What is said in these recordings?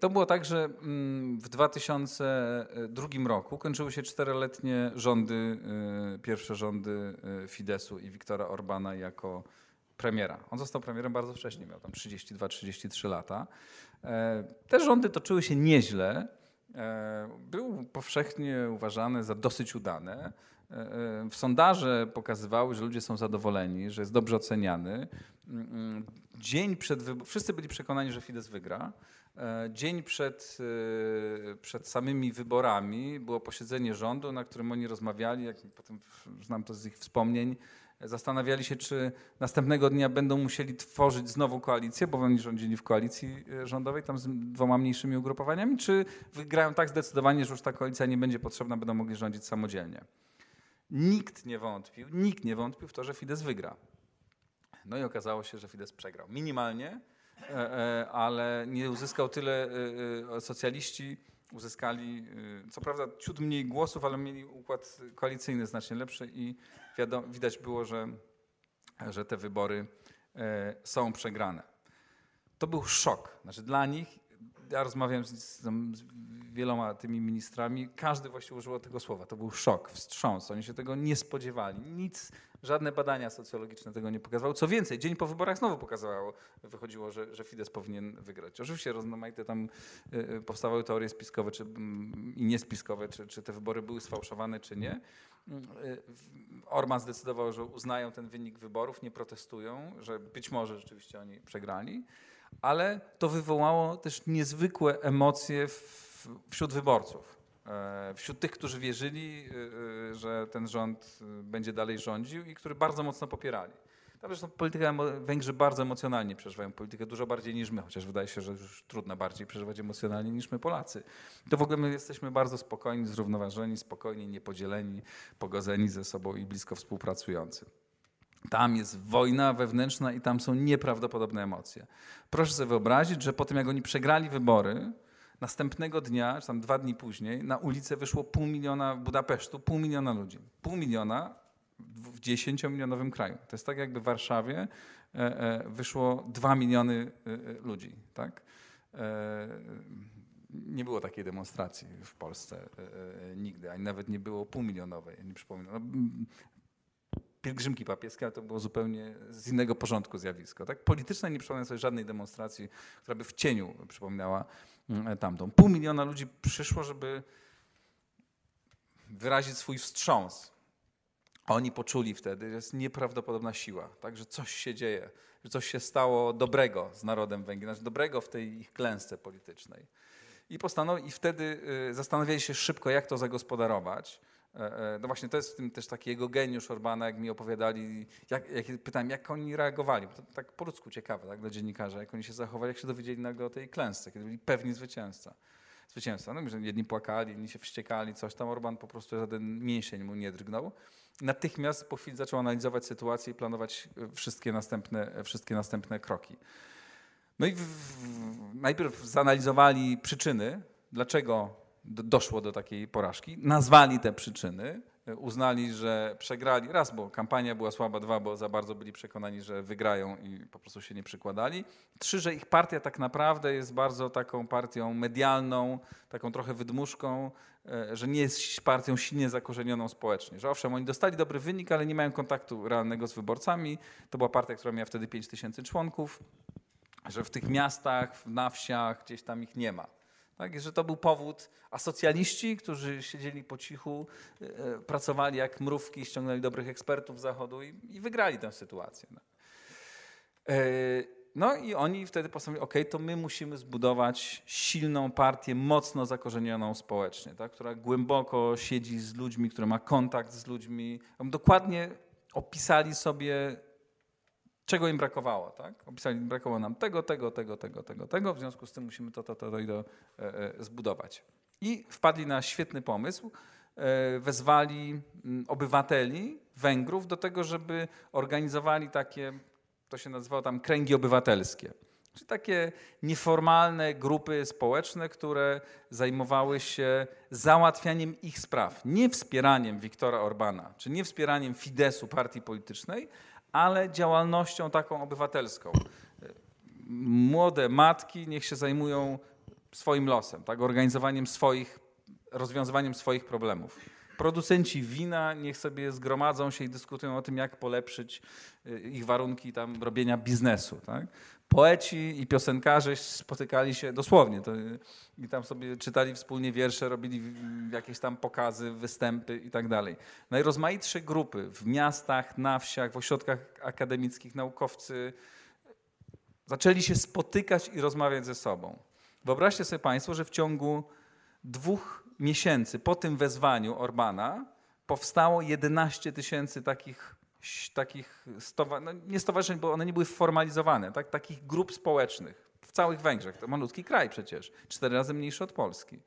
To było tak, że mm, w 2002 roku kończyły się czteroletnie rządy, y, pierwsze rządy y, Fidesu i Wiktora Orbana jako premiera. On został premierem bardzo wcześnie, miał tam 32-33 lata. E, te rządy toczyły się nieźle. E, był powszechnie uważany za dosyć udane. E, w sondaże pokazywały, że ludzie są zadowoleni, że jest dobrze oceniany. Dzień przed wyborami, wszyscy byli przekonani, że Fidesz wygra. Dzień przed, przed samymi wyborami było posiedzenie rządu, na którym oni rozmawiali, jak potem znam to z ich wspomnień, Zastanawiali się, czy następnego dnia będą musieli tworzyć znowu koalicję, bo oni rządzili w koalicji e, rządowej tam z dwoma mniejszymi ugrupowaniami, czy wygrają tak zdecydowanie, że już ta koalicja nie będzie potrzebna, będą mogli rządzić samodzielnie. Nikt nie wątpił, nikt nie wątpił w to, że Fidesz wygra. No i okazało się, że Fidesz przegrał. Minimalnie, e, e, ale nie uzyskał tyle socjaliści, uzyskali co prawda ciut mniej głosów, ale mieli układ koalicyjny znacznie lepszy i wiadomo, widać było, że, że te wybory e, są przegrane. To był szok. Znaczy dla nich, ja rozmawiałem z, z, wieloma tymi ministrami, każdy właściwie używał tego słowa. To był szok, wstrząs. Oni się tego nie spodziewali. Nic, żadne badania socjologiczne tego nie pokazywały. Co więcej, dzień po wyborach znowu pokazało, wychodziło, że, że Fidesz powinien wygrać. Oczywiście rozmaite tam y, y, powstawały teorie spiskowe czy, mm, i niespiskowe, czy, czy te wybory były sfałszowane, czy nie. Y, Orban zdecydował, że uznają ten wynik wyborów, nie protestują, że być może rzeczywiście oni przegrali, ale to wywołało też niezwykłe emocje wśród wyborców. E, wśród tych, którzy wierzyli, e, że ten rząd będzie dalej rządził i którzy bardzo mocno popierali. Tam zresztą polityka, Węgrzy bardzo emocjonalnie przeżywają politykę, dużo bardziej niż my, chociaż wydaje się, że już trudno bardziej przeżywać emocjonalnie niż my Polacy. To w ogóle my jesteśmy bardzo spokojni, zrównoważeni, spokojni, niepodzieleni, pogodzeni ze sobą i blisko współpracujący. Tam jest wojna wewnętrzna i tam są nieprawdopodobne emocje. Proszę sobie wyobrazić, że po tym jak oni przegrali wybory, następnego dnia, czy tam dwa dni później, na ulicę wyszło pół miliona Budapesztu, pół miliona ludzi. Pół miliona w dziesięciomilionowym kraju. To jest tak, jakby w Warszawie e, e, wyszło dwa miliony e, ludzi. Tak? Nie było takiej demonstracji w Polsce nigdy, ani nawet nie było półmilionowej. Nie przypominam. No, pielgrzymki papieskie, ale to było zupełnie z innego porządku zjawisko. Tak? Polityczne nie przypominam sobie żadnej demonstracji, która by w cieniu przypominała mm, tamtą. Pół miliona ludzi przyszło, żeby wyrazić swój wstrząs. Oni poczuli wtedy, że jest nieprawdopodobna siła, tak? że coś się dzieje, że coś się stało dobrego z narodem węgielnym, znaczy dobrego w tej ich klęsce politycznej. I, postanowi, I wtedy y, zastanawiali się szybko, jak to zagospodarować. E, e, no właśnie to jest w tym też taki jego geniusz Orbana, jak mi opowiadali, jak, jak pytałem, jak oni reagowali. To tak po ludzku ciekawe tak, dla dziennikarza, jak oni się zachowali, jak się dowiedzieli nagle o tej klęsce, kiedy byli pewni zwycięzca. Zwycięstwa. No, że jedni płakali, inni się wściekali, coś tam. Orban po prostu żaden mięsień mu nie drgnął. Natychmiast po chwili zaczął analizować sytuację i planować wszystkie następne, wszystkie następne kroki. No i w, w, najpierw zanalizowali przyczyny, dlaczego doszło do takiej porażki. Nazwali te przyczyny, uznali, że przegrali raz, bo kampania była słaba, dwa, bo za bardzo byli przekonani, że wygrają i po prostu się nie przykładali. Trzy, że ich partia tak naprawdę jest bardzo taką partią medialną, taką trochę wydmuszką, e, że nie jest partią silnie zakorzenioną społecznie. Że owszem, oni dostali dobry wynik, ale nie mają kontaktu realnego z wyborcami. To była partia, która miała wtedy 5 tysięcy członków, że w tych miastach, na wsiach gdzieś tam ich nie ma. Tak, że to był powód, a socjaliści, którzy siedzieli po cichu, e, pracowali jak mrówki, ściągnęli dobrych ekspertów z Zachodu i, i wygrali tę sytuację. No. E, no i oni wtedy postanowili, ok, to my musimy zbudować silną partię, mocno zakorzenioną społecznie, tak, która głęboko siedzi z ludźmi, która ma kontakt z ludźmi. Dokładnie opisali sobie czego im brakowało, tak? Opisali, brakowało nam tego, tego, tego, tego, tego, tego, w związku z tym musimy to, to, to, to, to e, e, zbudować. I wpadli na świetny pomysł, e, wezwali mm, obywateli Węgrów do tego, żeby organizowali takie, to się nazywało tam kręgi obywatelskie. Czyli takie nieformalne grupy społeczne, które zajmowały się załatwianiem ich spraw, nie wspieraniem Wiktora Orbana, czy nie wspieraniem Fidesu, partii politycznej, ale działalnością taką obywatelską. Młode matki niech się zajmują swoim losem, tak? organizowaniem swoich, rozwiązywaniem swoich problemów. Producenci wina niech sobie zgromadzą się i dyskutują o tym, jak polepszyć y, ich warunki tam robienia biznesu. Tak? Poeci i piosenkarze spotykali się dosłownie to, i tam sobie czytali wspólnie wiersze, robili jakieś tam pokazy, występy i tak dalej. Najrozmaitsze grupy w miastach, na wsiach, w ośrodkach akademickich, naukowcy zaczęli się spotykać i rozmawiać ze sobą. Wyobraźcie sobie Państwo, że w ciągu dwóch miesięcy po tym wezwaniu Orbana powstało 11 tysięcy takich, takich no nie stowarzyszeń, bo one nie były formalizowane, tak? takich grup społecznych w całych Węgrzech. To malutki kraj przecież, cztery razy mniejszy od Polski.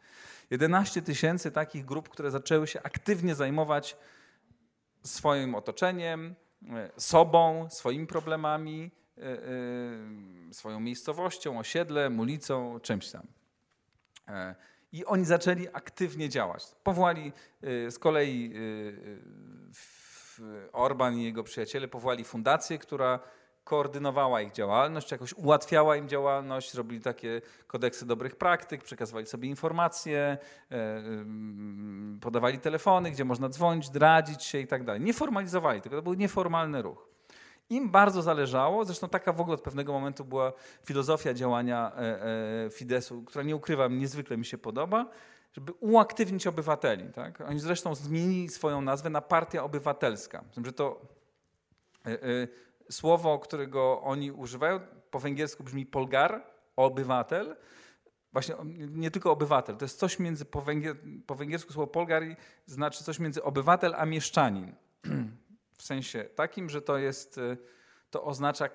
11 tysięcy takich grup, które zaczęły się aktywnie zajmować swoim otoczeniem, e, sobą, swoimi problemami, e, e, swoją miejscowością, osiedlem, ulicą, czymś tam. I oni zaczęli aktywnie działać. Powołali z kolei Orban i jego przyjaciele powołali fundację, która koordynowała ich działalność, jakoś ułatwiała im działalność, robili takie kodeksy dobrych praktyk, przekazywali sobie informacje, e, podawali telefony, gdzie można dzwonić, radzić się i tak dalej. Nie formalizowali, tylko to był nieformalny ruch. Im bardzo zależało, zresztą taka w ogóle od pewnego momentu była filozofia działania e, e, Fidesu, która nie ukrywam, niezwykle mi się podoba, żeby uaktywnić obywateli. Tak? Oni zresztą zmienili swoją nazwę na Partia Obywatelska. Myślę, że to e, słowo, którego oni używają, po węgiersku brzmi polgar, obywatel. Właśnie nie tylko obywatel, to jest coś między, po, węgier, po węgiersku słowo polgar znaczy coś między obywatel a mieszczanin. w sensie takim, że to jest, y, to oznacza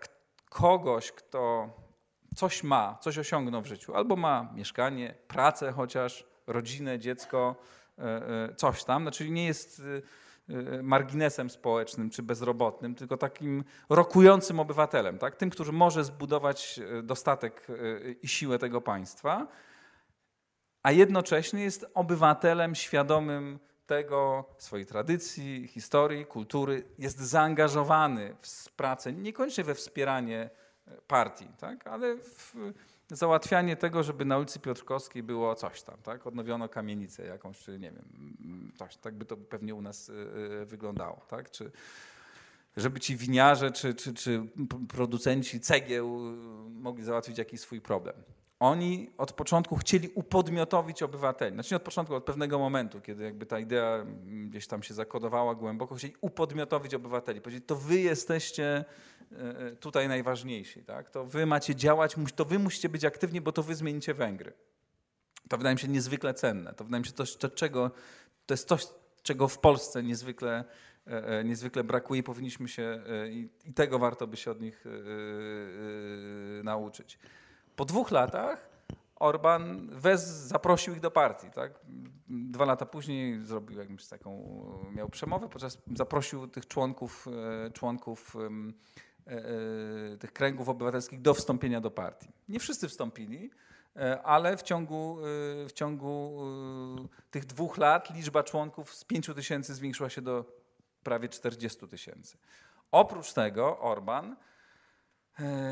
kogoś, kto coś ma, coś osiągnął w życiu, albo ma mieszkanie, pracę chociaż, rodzinę, dziecko, y, y, coś tam, znaczy nie jest marginesem społecznym czy bezrobotnym, tylko takim rokującym obywatelem, tak? tym, który może zbudować dostatek i siłę tego państwa, a jednocześnie jest obywatelem świadomym tego, swojej tradycji, historii, kultury, jest zaangażowany w pracę, niekoniecznie we wspieranie e, partii, tak? ale w załatwianie tego, żeby na ulicy Piotrkowskiej było coś tam, tak? odnowiono kamienicę jakąś, czy nie wiem, coś, tak by to pewnie u nas e, e, wyglądało. Tak? Czy, żeby ci winiarze czy, czy, czy producenci cegieł mogli załatwić jakiś swój problem. Oni od początku chcieli upodmiotowić obywateli. Znaczy nie od początku, od pewnego momentu, kiedy jakby ta idea gdzieś tam się zakodowała głęboko, chcieli upodmiotowić obywateli. Powiedzieć, to wy jesteście tutaj najważniejsi, tak? to wy macie działać, to wy musicie być aktywni, bo to wy zmienicie Węgry. To wydaje mi się niezwykle cenne. To wydaje mi się coś, czego, to jest coś, czego w Polsce niezwykle, e, niezwykle brakuje i powinniśmy się, i tego warto by się od nich nauczyć. Po dwóch latach Orban wez, zaprosił ich do partii. Tak? Dwa lata później zrobił jakąś taką, miał przemowę, podczas zaprosił tych członków, e, członków e, e, tych kręgów obywatelskich do wstąpienia do partii. Nie wszyscy wstąpili, ale w ciągu, w ciągu tych dwóch lat liczba członków z 5 tysięcy zwiększyła się do prawie 40 tysięcy. Oprócz tego Orban E,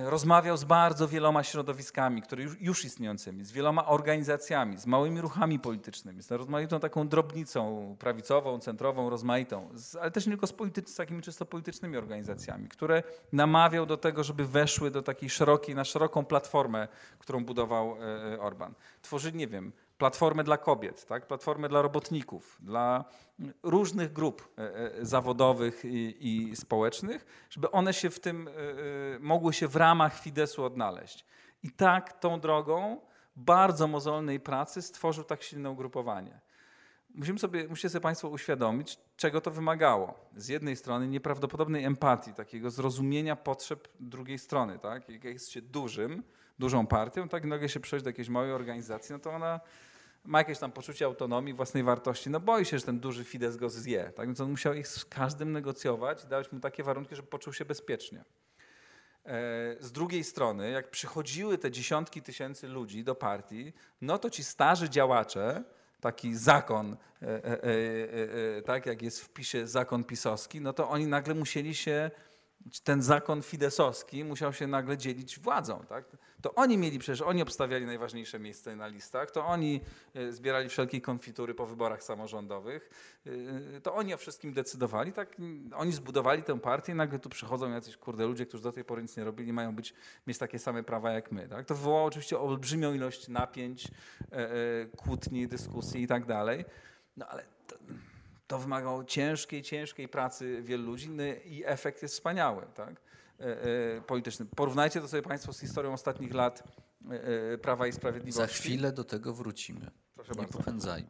rozmawiał z bardzo wieloma środowiskami, które już, już istniejącymi, z wieloma organizacjami, z małymi ruchami politycznymi, z rozmaitą taką drobnicą prawicową, centrową, rozmaitą, z, ale też nie tylko z, z takimi czysto politycznymi organizacjami, które namawiał do tego, żeby weszły do takiej szerokiej, na szeroką platformę, którą budował e, Orban. Tworzyli, nie wiem, platformę dla kobiet, tak? platformę dla robotników, dla różnych grup e, e, zawodowych i, i, społecznych, żeby one się w tym e, mogły się w ramach Fidesu odnaleźć. I tak tą drogą bardzo mozolnej pracy stworzył tak silne ugrupowanie. Musimy sobie, musicie sobie Państwo uświadomić, czego to wymagało. Z jednej strony nieprawdopodobnej empatii, takiego zrozumienia potrzeb drugiej strony. Tak? Jak jest się dużym, dużą partią, tak nagle się przejść do jakiejś małej organizacji, no to ona ma jakieś tam poczucie autonomii, własnej wartości, no boi się, że ten duży Fidesz go zje. Tak więc on musiał ich z każdym negocjować i dać mu takie warunki, żeby poczuł się bezpiecznie. E, z drugiej strony, jak przychodziły te dziesiątki tysięcy ludzi do partii, no to ci starzy działacze, taki zakon, e, e, tak jak jest w PiSie zakon pisowski, no to oni nagle musieli się ten zakon fidesowski musiał się nagle dzielić władzą. Tak? To oni mieli przecież, oni obstawiali najważniejsze miejsce na listach, to oni e, zbierali wszelkie konfitury po wyborach samorządowych, e, to oni o wszystkim decydowali, tak? Oni zbudowali tę partię i nagle tu przychodzą jacyś kurde ludzie, którzy do tej pory nic nie robili, mają być, mieć takie same prawa jak my. Tak? To wywołało oczywiście olbrzymią ilość napięć, e, kłótni, dyskusji i tak dalej. No ale to, wymagało ciężkiej, ciężkiej pracy wielu ludzi no i efekt jest wspaniały, tak? E, e, polityczny. Porównajcie to sobie Państwo z historią ostatnich lat e, Prawa i Za Sprawiedliwości. chwilę do tego wrócimy. Proszę Nie bardzo. popędzajmy.